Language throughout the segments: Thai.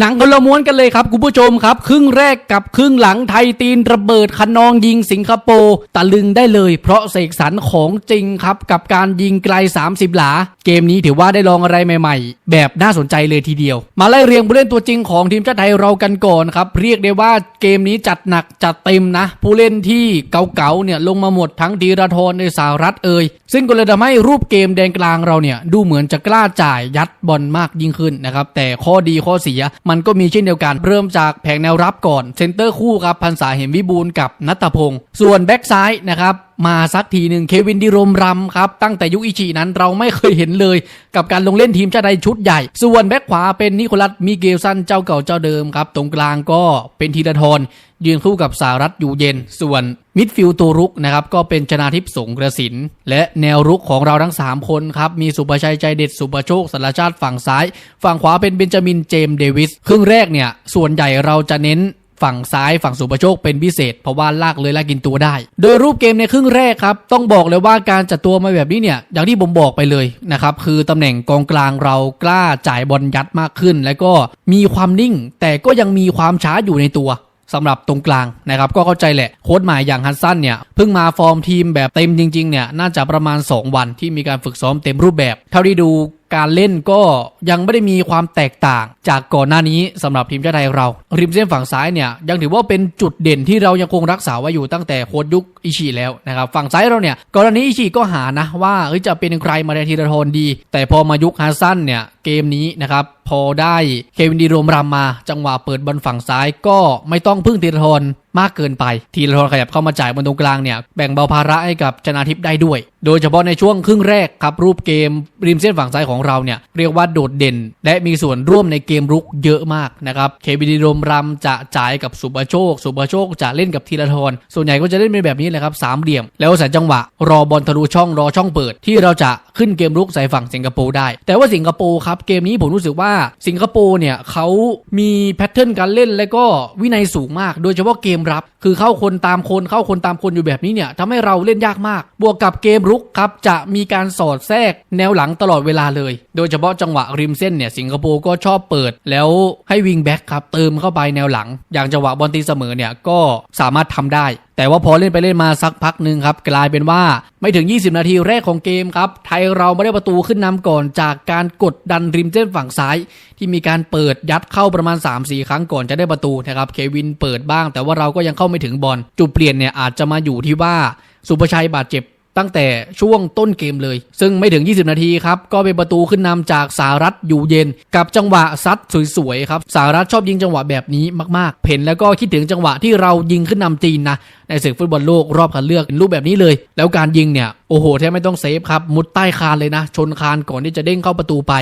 หนังคนละม้วนกันเลยครับคุณผู้ชมครับ ครึ่งแรกกับครึ่งหลังไทยตีนระเบิดคะนองยิงสิงคโปร์ตะลึงได้เลย เพราะเสกสรรของจริงครับ กับการยิงไกล 30 หลา เกมนี้ถือว่าได้ลองอะไรใหม่ๆ แบบน่าสนใจเลยทีเดียว มาไล่เรียงผู้เล่นตัวจริงของทีมชาติไทยเรากันก่อนครับ เรียกได้ว่าเกมนี้จัดหนักจัดเต็มนะ ผู้เล่นที่เก่าๆเนี่ยลงมาหมดทั้งธีรทรในสหรัฐเอ่ยซึ่งก็เลยทำให้รูปเกมแดนกลางเราเนี่ยดูเหมือนจะกล้าจ่ายยัดบอลมากยิ่งขึ้นนะครับแต่ข้อดีข้อเสียมันก็มีเช่นเดียวกัน เริ่มจากแผงแนวรับก่อน เซนเตอร์คู่ครับพันษาเหมวิบูลกับนัตพงศ์ส่วนแบ็กซ้ายนะครับ มาสักทีหนึ่งเควินดิรมรำครับ ตั้งแต่ยุคอิชินั้นเราไม่เคยเห็นเลย กับการลงเล่นทีมชาติไทยชุดใหญ่ ส่วนแบ็กขวาเป็นนิโคลัสมิเกลสันเจ้าเก่าเจ้าเดิมครับ ตรงกลางก็เป็นธีรทรยืนคู่กับสารัตอยู่เย็น ส่วนมิดฟิลด์ตัวรุกนะครับก็เป็นชนาทิพย์สงกระสิน และแนวรุกของเราทั้ง 3 คนครับ มีสุประชัยใจเด็ดสุประโชคสารชาติฝั่งซ้าย ฝั่งขวาเป็นเบนจามินเจมเดวิสครึ่งแรกเนี่ยส่วนใหญ่เราจะเน้น ฝั่งซ้ายฝั่งสุประโชคเป็นพิเศษ เพราะว่าลากเลยลากกินตัวได้ โดยรูปเกมในครึ่งแรกครับ ต้องบอกเลยว่าการจัดตัวมาแบบนี้เนี่ย อย่างที่ผมบอกไปเลยนะครับ คือตำแหน่งกองกลางเรากล้าจ่ายบอลยัดมากขึ้น แล้วก็มีความนิ่ง แต่ก็ยังมีความช้าอยู่ในตัวสำหรับตรงกลางนะครับ ก็เข้าใจแหละโค้ชหม่อย่างฮันสันเนี่ยเพิ่งมาฟอร์มทีมแบบเต็มจริงๆเนี่ยน่าจะประมาณ 2 วันที่มีการฝึกซ้อมเต็มรูปแบบ เท่าที่ดูการเล่นก็ยังไม่ได้มีความแตกต่างจากก่อนหน้านี้สำหรับทีมชาติไทยเรา ริมเส้นฝั่งซ้ายเนี่ยยังถือว่าเป็นจุดเด่นที่เรายังคงรักษาไว้อยู่ตั้งแต่โค้ชยุคอิชิแล้วนะครับฝั่งซ้ายเราเนี่ยก่อนหน้านี้อิชิก็หานะว่าเฮ้ยจะเป็นใครมาในทีละทนดี แต่พอมายุคฮัสซันเนี่ยเกมนี้นะครับพอได้เควินดีโรมรำมาจังหวะเปิดบอลฝั่งซ้ายก็ไม่ต้องพึ่งธีรทร มากเกินไป ทีละทรขยับเข้ามาจ่ายบนตรงกลางเนี่ยแบ่งเบาภาระให้กับชนาทิพย์ได้ด้วย โดยเฉพาะในช่วงครึ่งแรกครับรูปเกมริมเส้นฝั่งซ้ายของเราเนี่ยเรียกว่าโดดเด่น และมีส่วนร่วมในเกมรุกเยอะมากนะครับเควินดีโรมรำจะจ่ายกับสุปโชค สุปโชคจะเล่นกับทีละทรส่วนใหญ่ก็จะเล่นเป็นแบบนี้แหละครับสามเหลี่ยม แล้วอาศัยจังหวะ รอบอลทะลุช่องรอช่องเปิดที่เราจะ ขึ้นเกมรุกใส่ฝั่งสิงคโปร์ได้ แต่ว่าสิงคโปร์ครับเกมนี้ผมรู้สึกว่าสิงคโปร์เนี่ยเขามีแพทเทิร์นการเล่นและก็วินัยสูงมาก โดยเฉพาะเกมรับ คือเข้าคนตามคนเข้าคนตามคนอยู่แบบนี้เนี่ยทำให้เราเล่นยากมาก บวกกับเกมรุกครับจะมีการสอดแทรกแนวหลังตลอดเวลาเลย โดยเฉพาะจังหวะริมเส้นเนี่ยสิงคโปร์ก็ชอบเปิด แล้วให้วิงแบ็กครับเติมเข้าไปแนวหลัง อย่างจังหวะบอลตีเสมอเนี่ยก็สามารถทำได้ แต่ว่าพอเล่นไปเล่นมาสักพักหนึ่งครับกลายเป็นว่าไม่ถึง 20 นาทีแรกของเกมครับไทยเราไม่ได้ประตูขึ้นนำก่อนจากการกดดันริมเส้นฝั่งซ้าย ที่มีการเปิดยัดเข้าประมาณ 3-4 ครั้งก่อนจะได้ประตูนะครับเควินเปิดบ้าง แต่ว่าเราก็ยังเข้าไม่ถึงบอลจุดเปลี่ยนเนี่ยอาจจะมาอยู่ที่ว่าสุภชัยบาดเจ็บตั้งแต่ช่วงต้นเกมเลย ซึ่งไม่ถึง 20 นาทีครับ ก็เป็นประตูขึ้นนำจากสารัตอยู่เย็น กับจังหวะซัดสวยๆครับสารัตชอบยิงจังหวะแบบนี้มากๆ เห็นแล้วก็คิดถึงจังหวะที่เรายิงขึ้นนำจีนนะ ในศึกฟุตบอลโลกรอบคัดเลือกเป็นรูปแบบนี้เลย แล้วการยิงเนี่ยโอ้โหแทบไม่ต้องเซฟครับ มุดใต้คานเลยนะ ชนคานก่อนที่จะเด้งเข้าประตูไป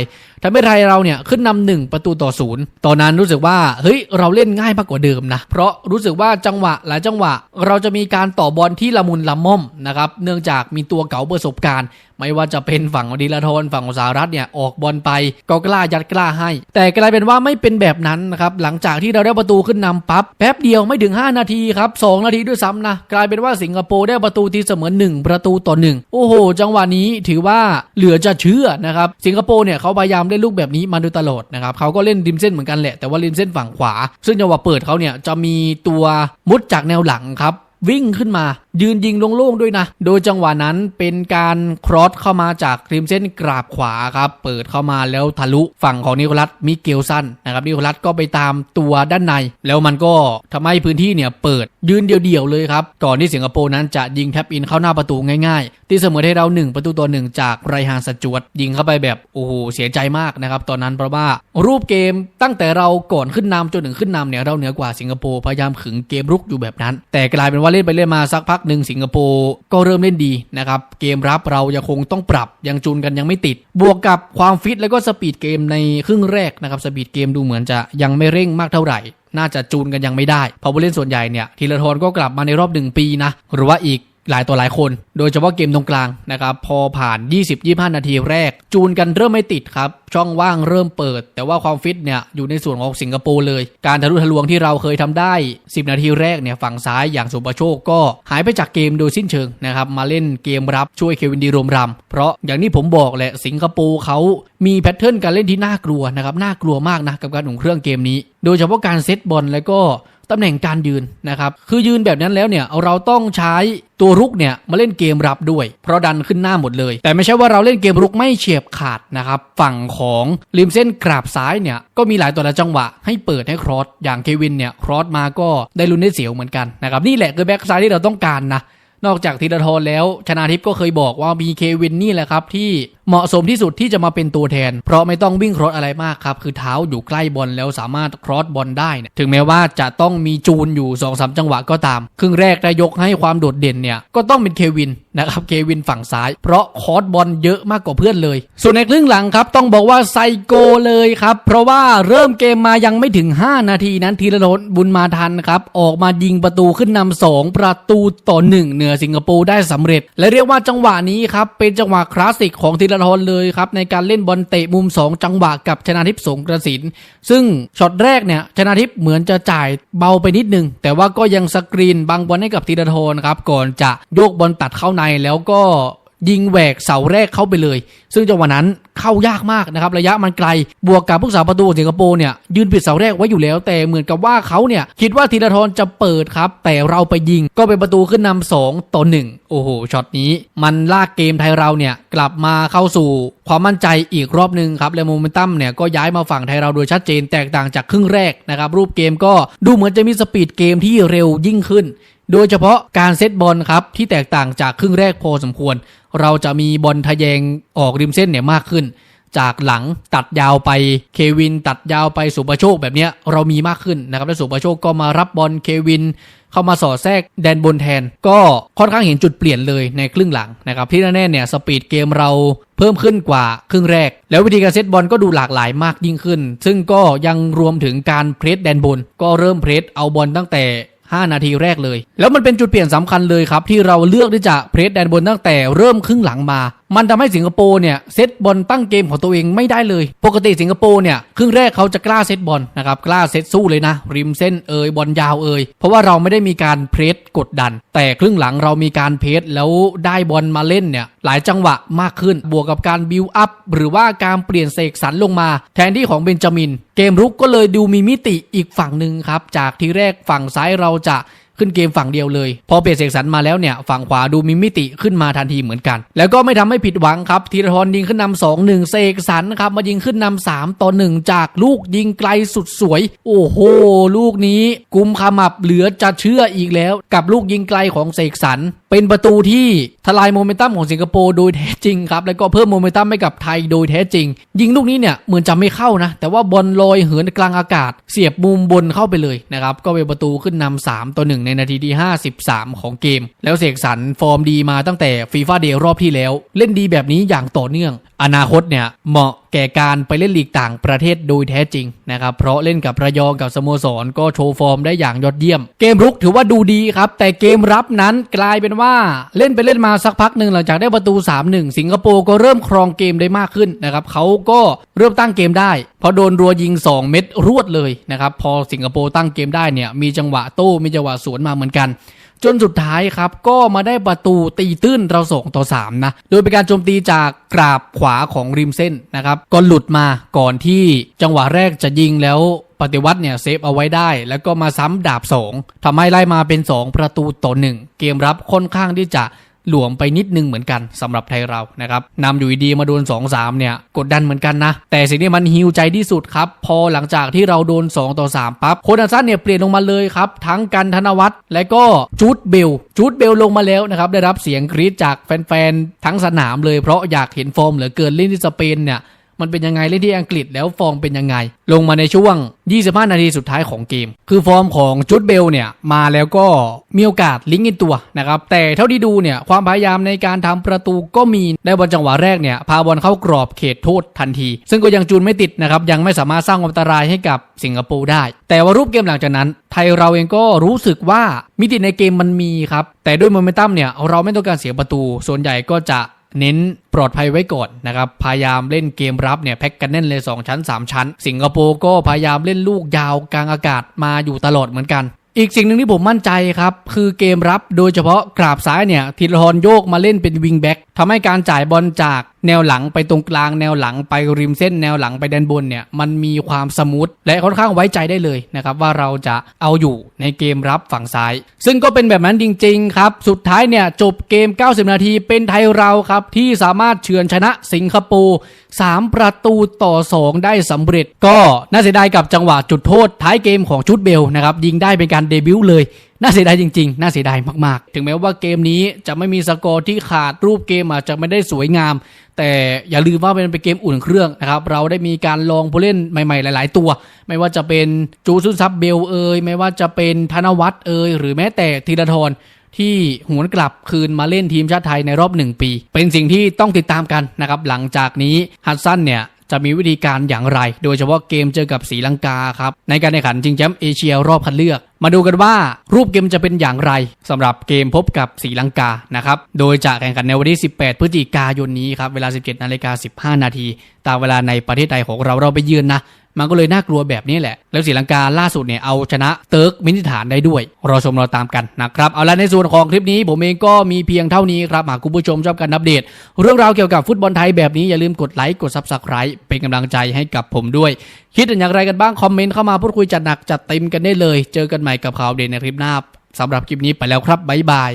ทำให้ไทยเราเนี่ยขึ้นนำหนึ่งประตูต่อศูนย์ตอนนั้นรู้สึกว่าเฮ้ยเราเล่นง่ายมากกว่าเดิมนะ เพราะรู้สึกว่าจังหวะหลายจังหวะ เราจะมีการต่อบอลที่ละมุนละม่อมนะครับเนื่องจากมีตัวเก๋าประสบการณ์ไม่ว่าจะเป็นฝั่งของดีลาทนฝั่งของสหรัฐเนี่ยออกบอลไปก็กล้ายัดกล้าให้ แต่กลายเป็นว่าไม่เป็นแบบนั้นนะครับหลังจากที่เราได้ประตูขึ้นนำปั๊บแป๊บเดียวไม่ถึง 5 นาทีครับ2นาทีด้วยซ้ำนะกลายเป็นว่าสิงคโปร์ได้ประตูทีเสมอ1 ประตูต่อ 1 โอ้โห จังหวะนี้ถือว่าเหลือจะเชื่อนะครับสิงคโปร์เนี่ยเขาพยายามเล่นลูกแบบนี้มาโดยตลอดนะครับเขาก็เล่นริมเส้นเหมือนกันแหละแต่ว่าริมเส้นฝั่งขวา ซึ่งจังหวะเปิดเขาเนี่ยจะมีตัวมุดจากแนวหลังครับวิ่งขึ้นมา ยืนยิงโล่งด้วยนะ โดยจังหวะนั้นเป็นการครอสเข้ามาจากริมเส้นกราบขวาครับ เปิดเข้ามาแล้วทะลุฝั่งของนิโคลัสมิเกลสันนะครับนิโคลัสก็ไปตามตัวด้านใน แล้วมันก็ทำให้พื้นที่เนี่ยเปิดยืนเดี่ยวๆเลยครับก่อนที่สิงคโปร์นั้นจะยิงแท็บอินเข้าหน้าประตูง่ายๆ ที่เสมอให้เรา 1 ประตูต่อหนึ่งจากไรฮานสจวตยิงเข้าไปแบบโอ้โหเสียใจมากนะครับตอนนั้นเพราะว่ารูปเกมตั้งแต่เราก่อนขึ้นนำจนถึงขึ้นนำเนี่ยเราเหนือกว่าสิงคโปร์พยายามขึงเกมรุกอยู่แบบนั้น แต่กลายเป็นว่าเล่นไปเล่นมาสักพักหนึ่งสิงคโปร์ก็เริ่มเล่นดีนะครับ เกมรับเรายังคงต้องปรับยังจูนกันยังไม่ติด บวกกับความฟิตแล้วก็สปีดเกมในครึ่งแรกนะครับสปีดเกมดูเหมือนจะยังไม่เร่งมากเท่าไหร่ น่าจะจูนกันยังไม่ได้พอผู้เล่นส่วนใหญ่เนี่ยทีละทรก็กลับมาในรอบหนึ่งปีนะหรือว่าอีก หลายตัวหลายคน โดยเฉพาะเกมตรงกลางนะครับพอผ่าน 20-25 นาทีแรก จูนกันเริ่มไม่ติดครับ ช่องว่างเริ่มเปิด แต่ว่าความฟิตเนี่ยอยู่ในส่วนของสิงคโปร์เลย การทะลุทะลวงที่เราเคยทำได้ 10 นาทีแรกเนี่ยฝั่งซ้ายอย่างสุปโชคก็หายไปจากเกมโดยสิ้นเชิงนะครับมาเล่นเกมรับช่วยเควินดีโรมรำเพราะอย่างที่ผมบอกแหละสิงคโปร์เขามีแพทเทิร์นการเล่นที่น่ากลัวนะครับน่ากลัวมากนะกับการอุ่นเครื่องเกมนี้ โดยเฉพาะการเซตบอลแล้วก็ ตำแหน่งการยืนนะครับ คือยืนแบบนั้นแล้วเนี่ยเราต้องใช้ตัวรุกเนี่ยมาเล่นเกมรับด้วย เพราะดันขึ้นหน้าหมดเลย แต่ไม่ใช่ว่าเราเล่นเกมรุกไม่เฉียบขาดนะครับ ฝั่งของริมเส้นกราบซ้ายเนี่ยก็มีหลายตัวละจังหวะ ให้เปิดให้ครอสอย่างเควินเนี่ยครอสมาก็ได้ลุ้นได้เสียวเหมือนกันนะครับนี่แหละคือแบ็กซ้ายที่เราต้องการนะ นอกจากธีรทรแล้ว ชนาทิพย์ก็เคยบอกว่ามีเควินนี่แหละครับ ที่เหมาะสมที่สุดที่จะมาเป็นตัวแทน เพราะไม่ต้องวิ่งครอสอะไรมากครับ คือเท้าอยู่ใกล้บอลแล้วสามารถครอสบอลได้ถึงแม้ว่าจะต้องมีจูนอยู่2อสจังหวะก็ตาม ครึ่งแรกได้ยกให้ความโดดเด่นเนี่ยก็ต้องเป็นเควิน นะครับเควินฝั่งซ้าย เพราะครอสบอลเยอะมากกว่าเพื่อนเลย ส่วนในครึ่งหลังครับต้องบอกว่าไซโกเลยครับ เพราะว่าเริ่มเกมมายังไม่ถึง 5 นาทีนั้นธีรทนบุญมาทันครับ ออกมายิงประตูขึ้นนำสองประตูต่อหนึ่งเหนือสิงคโปร์ได้สำเร็จ และเรียกว่าจังหวะนี้ครับ เป็นจังหวะคลาสสิกของธีรทนเลยครับ ในการเล่นบอลเตะมุม 2 จังหวะกับชนาทิพย์สงกระสิน ซึ่งช็อตแรกเนี่ยชนาทิพย์เหมือนจะจ่ายเบาไปนิดนึงแต่ว่าก็ยังสกรีนบังบอลให้กับธีรทนครับก่อนจะโยกบอลตัดเข้าในแล้วก็ยิงแหวกเสาแรกเข้าไปเลย ซึ่งจังหวะนั้นเข้ายากมากนะครับ ระยะมันไกล บวกกับผู้สาประตูสิงคโปร์เนี่ยยืนปิดเสาแรกไว้อยู่แล้ว แต่เหมือนกับว่าเขาเนี่ยคิดว่าธีรทรจะเปิดครับ แต่เราไปยิงก็เป็นประตูขึ้นนำสองต่อหนึ่งโอ้โห ช็อตนี้ มันลากเกมไทยเราเนี่ยกลับมาเข้าสู่ความมั่นใจอีกรอบหนึ่งครับ และโมเมนตัมเนี่ยก็ย้ายมาฝั่งไทยเราโดยชัดเจนแตกต่างจากครึ่งแรกนะครับ รูปเกมก็ดูเหมือนจะมีสปีดเกมที่เร็วยิ่งขึ้น โดยเฉพาะการเซตบอลครับที่แตกต่างจากครึ่งแรกพอสมควร เราจะมีบอลทะแยงออกริมเส้นเนี่ยมากขึ้น จากหลังตัดยาวไปเควิน ตัดยาวไปสุประโชคแบบเนี้ยเรามีมากขึ้นนะครับและสุประโชคก็มารับบอลเควินเข้ามาสอดแทรกแดนบนแทน ก็ค่อนข้างเห็นจุดเปลี่ยนเลยในครึ่งหลังนะครับที่แน่ๆเนี่ยสปีดเกมเราเพิ่มขึ้นกว่าครึ่งแรก แล้ววิธีการเซตบอลก็ดูหลากหลายมากยิ่งขึ้น ซึ่งก็ยังรวมถึงการเพรสแดนบน ก็เริ่มเพรสเอาบอลตั้งแต่ 5 นาทีแรกเลย แล้วมันเป็นจุดเปลี่ยนสำคัญเลยครับที่เราเลือกที่จะเพรสแดนบนตั้งแต่เริ่มครึ่งหลังมามันทำให้สิงคโปร์เนี่ยเซตบอลตั้งเกมของตัวเองไม่ได้เลย ปกติสิงคโปร์เนี่ยครึ่งแรกเขาจะกล้าเซตบอลนะครับกล้าเซตสู้เลยนะ ริมเส้นเอยบอลยาวเอยเพราะว่าเราไม่ได้มีการเพรสกดดัน แต่ครึ่งหลังเรามีการเพรสแล้วได้บอลมาเล่นเนี่ยหลายจังหวะมากขึ้นบวกกับการบิวอัพหรือว่าการเปลี่ยนเสกสรรลงมา แทนที่ของเบนจามิน เกมรุกก็เลยดูมีมิติอีกฝั่งหนึ่งครับจากที่แรกฝั่งซ้ายเราจะ ขึ้นเกมฝั่งเดียวเลย พอเปลี่ยนเสกสรรมาแล้วเนี่ยฝั่งขวาดูมีมิติขึ้นมาทันทีเหมือนกัน แล้วก็ไม่ทำให้ผิดหวังครับธีรทรยิงขึ้นนำสองหนึ่งเสกสรรครับมายิงขึ้นนำสามต่อหนึ่งจากลูกยิงไกลสุดสวย โอ้โห ลูกนี้กุมขมับเหลือจะเชื่ออีกแล้ว กับลูกยิงไกลของเสกสรรเป็นประตูที่ ทลายโมเมนตัมของสิงคโปร์โดยแท้จริงครับ แล้วก็เพิ่มโมเมนตัมให้กับไทยโดยแท้จริง ยิงลูกนี้เนี่ยเหมือนจะไม่เข้านะ แต่ว่าบอลลอยเหินกลางอากาศ เสียบมุมบนเข้าไปเลยนะครับ ก็เป็นประตูขึ้นนำ3ต่อ 1 ในนาทีที่ 53 ของเกม แล้วเสกสรรฟอร์มดีมาตั้งแต่ฟีฟ่าเดย์รอบที่แล้ว เล่นดีแบบนี้อย่างต่อเนื่อง อนาคตเนี่ยเหมาะแก่การไปเล่นลีกต่างประเทศโดยแท้จริงนะครับเพราะเล่นกับระยองกับสโมสรก็โชว์ฟอร์มได้อย่างยอดเยี่ยม เกมรุกถือว่าดูดีครับ แต่เกมรับนั้นกลายเป็นว่าเล่นไปเล่นมาสักพักหนึ่งหลังจากได้ประตู 3-1 สิงคโปร์ก็เริ่มครองเกมได้มากขึ้นนะครับเขาก็เริ่มตั้งเกมได้พอโดนรัวยิง 2 เม็ดรวดเลยนะครับพอสิงคโปร์ตั้งเกมได้เนี่ยมีจังหวะโต้มีจังหวะสวนมาเหมือนกัน จนสุดท้ายครับก็มาได้ประตูตีตื้นเราส่งต่อ 3 นะ โดยเป็นการโจมตีจากกราบขวาของริมเส้นนะครับก็หลุดมาก่อนที่จังหวะแรกจะยิงแล้วปฏิวัติเนี่ยเซฟเอาไว้ได้ แล้วก็มาซ้ำดาบ 2ทำให้ไล่มาเป็น 2 ประตูต่อ1เกมรับค่อนข้างที่จะ หลวมไปนิดนึงเหมือนกันสำหรับไทยเรานะครับนำอยู่ดีมาโดน 2-3 เนี่ย กดดันเหมือนกันนะ แต่สิ่งที่มันฮิวใจที่สุดครับ พอหลังจากที่เราโดน 2 ต่อ 3 ปั๊บโคดันซันเนี่ยเปลี่ยนลงมาเลยครับ ทั้งกันธนวัฒน์และก็จูดเบลจูดเบลลงมาแล้วนะครับ ได้รับเสียงกรี๊ดจากแฟนๆ ทั้งสนามเลยเพราะอยากเห็นฟอร์มเหลือเกินเล่นที่สเปนเนี่ย มันเป็นยังไงเล่นที่อังกฤษแล้วฟอร์มเป็นยังไง ลงมาในช่วง 25 นาทีสุดท้ายของเกม คือฟอร์มของจุดเบลเนี่ย มาแล้วก็มีโอกาสลิงก์อินตัวนะครับ แต่เท่าที่ดูเนี่ย ความพยายามในการทำประตูก็มีในบอลจังหวะแรกเนี่ย พาบอลเข้ากรอบเขตโทษทันที ซึ่งก็ยังจูนไม่ติดนะครับ ยังไม่สามารถสร้างความอันตรายให้กับสิงคโปร์ได้ แต่ว่ารูปเกมหลังจากนั้น ไทยเราเองก็รู้สึกว่ามิติในเกมมันมีครับแต่ด้วยโมเมนตัมเนี่ยเราไม่ต้องการเสียประตูส่วนใหญ่ก็จะ เน้นปลอดภัยไว้ก่อนนะครับ พยายามเล่นเกมรับเนี่ยแพ็กกันแน่นเลย 2 ชั้น 3 ชั้น สิงคโปร์ก็พยายามเล่นลูกยาวกลางอากาศมาอยู่ตลอดเหมือนกันอีกสิ่งหนึ่งที่ผมมั่นใจครับ คือเกมรับโดยเฉพาะกราบซ้ายเนี่ยทีรทรโยกมาเล่นเป็นวิงแบ็กทำให้การจ่ายบอลจาก แนวหลังไปตรงกลางแนวหลังไปริมเส้นแนวหลังไปด้านบนเนี่ยมันมีความสมูทและค่อนข้างไว้ใจได้เลยนะครับว่าเราจะเอาอยู่ในเกมรับฝั่งซ้าย ซึ่งก็เป็นแบบนั้นจริง ๆ ครับ สุดท้ายเนี่ยจบเกม 90 นาทีเป็นไทยเราครับ ที่สามารถเฉือนชนะสิงคโปร์3 ประตูต่อ 2 ได้สำเร็จ ก็น่าเสียดายกับจังหวะจุดโทษท้ายเกมของชุดเบลนะครับยิงได้เป็นการเดบิวต์เลย น่าเสียดายจริงๆ น่าเสียดายมากๆ ถึงแม้ว่าเกมนี้จะไม่มีสกอร์ที่ขาดรูปเกมอาจจะไม่ได้สวยงาม แต่อย่าลืมว่าเป็นเกมอุ่นเครื่องนะครับ เราได้มีการลองผู้เล่นใหม่ ๆ หลาย ๆ ตัว ไม่ว่าจะเป็นจูซุนซับเบลเอยไม่ว่าจะเป็นธนวัฒน์เอยหรือแม้แต่ธีรทรที่หวนกลับคืนมาเล่นทีมชาติไทยในรอบหนึ่งปี เป็นสิ่งที่ต้องติดตามกันนะครับ หลังจากนี้ฮัตสันเนี่ย จะมีวิธีการอย่างไร โดยเฉพาะเกมเจอกับสีลังกาครับ ในการแข่งขันชิงแชมป์เอเชียรอบคัดเลือก มาดูกันว่ารูปเกมจะเป็นอย่างไรสำหรับเกมพบกับสีลังกานะครับ โดยจะแข่งขันในวันที่ 18 พฤศจิกายนนี้ครับ เวลา 17นาฬิกา15 นาที ตามเวลาในประเทศไทยของเราเราไปเยือนนะ มันก็เลยน่ากลัวแบบนี้แหละ แล้วศรีลังกาล่าสุดเนี่ยเอาชนะเติร์กมินิสถานได้ด้วย รอชมรอตามกันนะครับ เอาละในส่วนของคลิปนี้ผมเองก็มีเพียงเท่านี้ครับหากคุณผู้ชมชอบการอัปเดต เรื่องราวเกี่ยวกับฟุตบอลไทยแบบนี้อย่าลืมกดไลค์กด Subscribe เป็นกำลังใจให้กับผมด้วย คิดเห็นอย่างไรกันบ้างคอมเมนต์เข้ามาพูดคุยจัดหนักจัดเต็มกันได้เลย เจอกันใหม่กับข่าวเด่นในคลิปหน้าสำหรับคลิปนี้ไปแล้วครับบ๊ายบาย